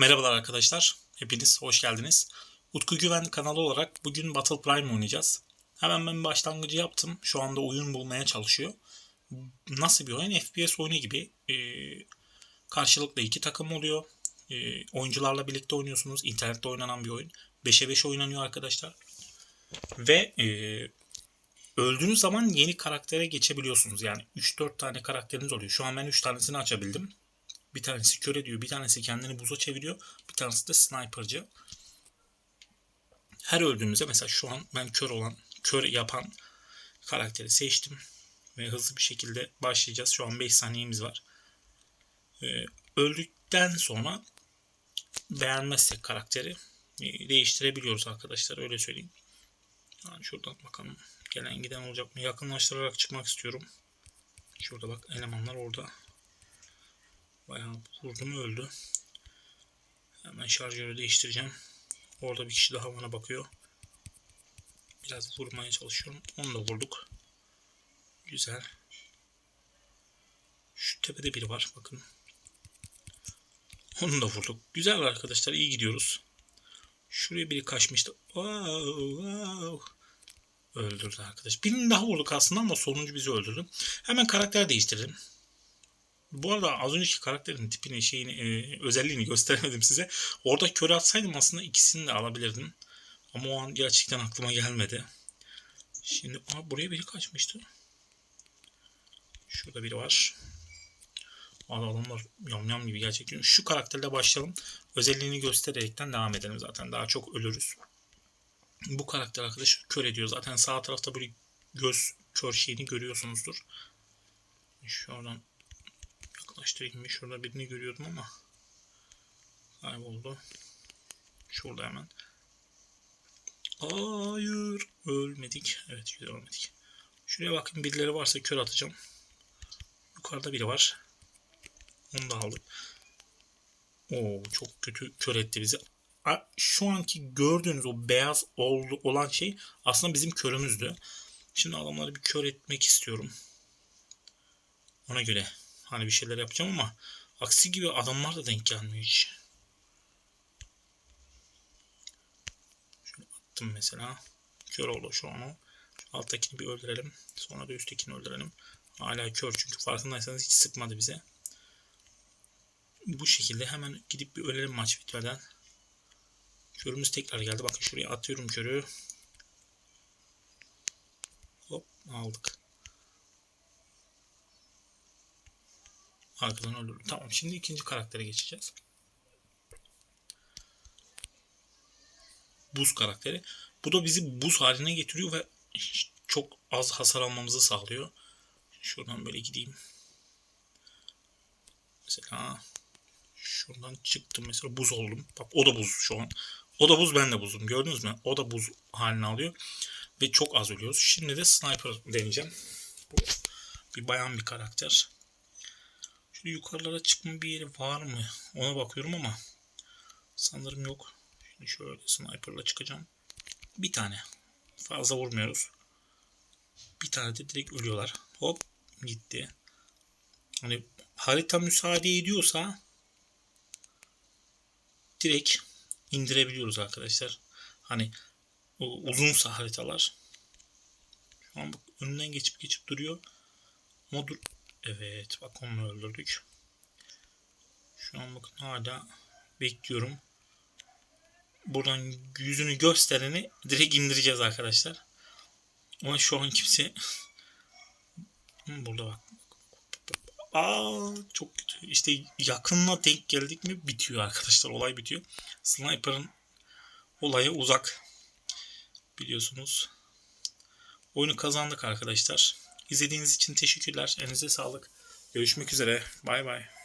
Merhabalar arkadaşlar. Hepiniz hoş geldiniz. Utku Güven kanalı olarak bugün Battle Prime oynayacağız. Hemen ben başlangıcı yaptım. Şu anda oyun bulmaya çalışıyor. Nasıl bir oyun? FPS oyunu gibi. Ee, karşılıklı iki takım oluyor. Ee, oyuncularla birlikte oynuyorsunuz. İnternette oynanan bir oyun. 5'e 5 oynanıyor arkadaşlar. Ve e, öldüğünüz zaman yeni karaktere geçebiliyorsunuz. Yani 3-4 tane karakteriniz oluyor. Şu an ben 3 tanesini açabildim. Bir tanesi kör ediyor, bir tanesi kendini buza çeviriyor, bir tanesi de sniper'cı. Her öldüğümüzde mesela şu an ben kör olan, kör yapan karakteri seçtim. Ve hızlı bir şekilde başlayacağız. Şu an 5 saniyemiz var. Ee, öldükten sonra beğenmezsek karakteri e, değiştirebiliyoruz arkadaşlar öyle söyleyeyim. Yani şuradan bakalım gelen giden olacak mı? Yakınlaştırarak çıkmak istiyorum. Şurada bak elemanlar orada. Bayağı vurdum öldü. Hemen şarjörü değiştireceğim. Orada bir kişi daha bana bakıyor. Biraz vurmaya çalışıyorum. Onu da vurduk. Güzel. Şu tepede biri var bakın. Onu da vurduk. Güzel arkadaşlar iyi gidiyoruz. Şuraya biri kaçmıştı. Wow, wow. Öldürdü arkadaş. Birini daha vurduk aslında ama sonuncu bizi öldürdü. Hemen karakter değiştirelim. Bu arada az önceki karakterin tipini, şeyini, e, özelliğini gösteremedim size. Orada kör atsaydım aslında ikisini de alabilirdim. Ama o an gerçekten aklıma gelmedi. Şimdi aa, buraya biri kaçmıştı. Şurada biri var. Valla adamlar yamyam gibi gerçekten. Şu karakterle başlayalım. Özelliğini göstererekten devam edelim zaten. Daha çok ölürüz. Bu karakter arkadaş kör ediyor. Zaten sağ tarafta böyle göz kör şeyini görüyorsunuzdur. Şuradan yaklaştırayım bir. Şurada birini görüyordum ama kayboldu. Şurada hemen. Hayır. Ölmedik. Evet güzel ölmedik. Şuraya bakın birileri varsa kör atacağım. Yukarıda biri var. Onu da aldık. Oo çok kötü kör etti bizi. Şu anki gördüğünüz o beyaz olan şey aslında bizim körümüzdü. Şimdi adamları bir kör etmek istiyorum. Ona göre hani bir şeyler yapacağım ama aksi gibi adamlar da denk gelmiyor hiç. Şunu attım mesela. Kör oldu şu an o. Alttakini bir öldürelim. Sonra da üsttekini öldürelim. Hala kör çünkü farkındaysanız hiç sıkmadı bize. Bu şekilde hemen gidip bir ölelim maç bitmeden. Körümüz tekrar geldi. Bakın şuraya atıyorum körü. Hop aldık. Arkadan öldürdüm. Tamam şimdi ikinci karaktere geçeceğiz. Buz karakteri. Bu da bizi buz haline getiriyor ve çok az hasar almamızı sağlıyor. Şuradan böyle gideyim. Mesela şuradan çıktım mesela buz oldum. Bak o da buz şu an. O da buz ben de buzum. Gördünüz mü? O da buz haline alıyor. Ve çok az ölüyoruz. Şimdi de sniper deneyeceğim. Bu bir bayan bir karakter. Şu yukarılara çıkma bir yeri var mı? Ona bakıyorum ama sanırım yok. Şimdi şöyle sniperla çıkacağım. Bir tane. Fazla vurmuyoruz. Bir tane de direkt ölüyorlar. Hop gitti. Hani harita müsaade ediyorsa direkt indirebiliyoruz arkadaşlar. Hani uzunsa haritalar. Şu an bak önünden geçip geçip duruyor. Ama. Evet bak onu öldürdük. Şu an bakın hala bekliyorum. Buradan yüzünü göstereni direkt indireceğiz arkadaşlar. Ama şu an kimse burada bak. Aa çok kötü. İşte yakınına denk geldik mi bitiyor arkadaşlar. Olay bitiyor. Sniper'ın olayı uzak. Biliyorsunuz. Oyunu kazandık arkadaşlar. İzlediğiniz için teşekkürler. Elinize sağlık. Görüşmek üzere. Bay bay.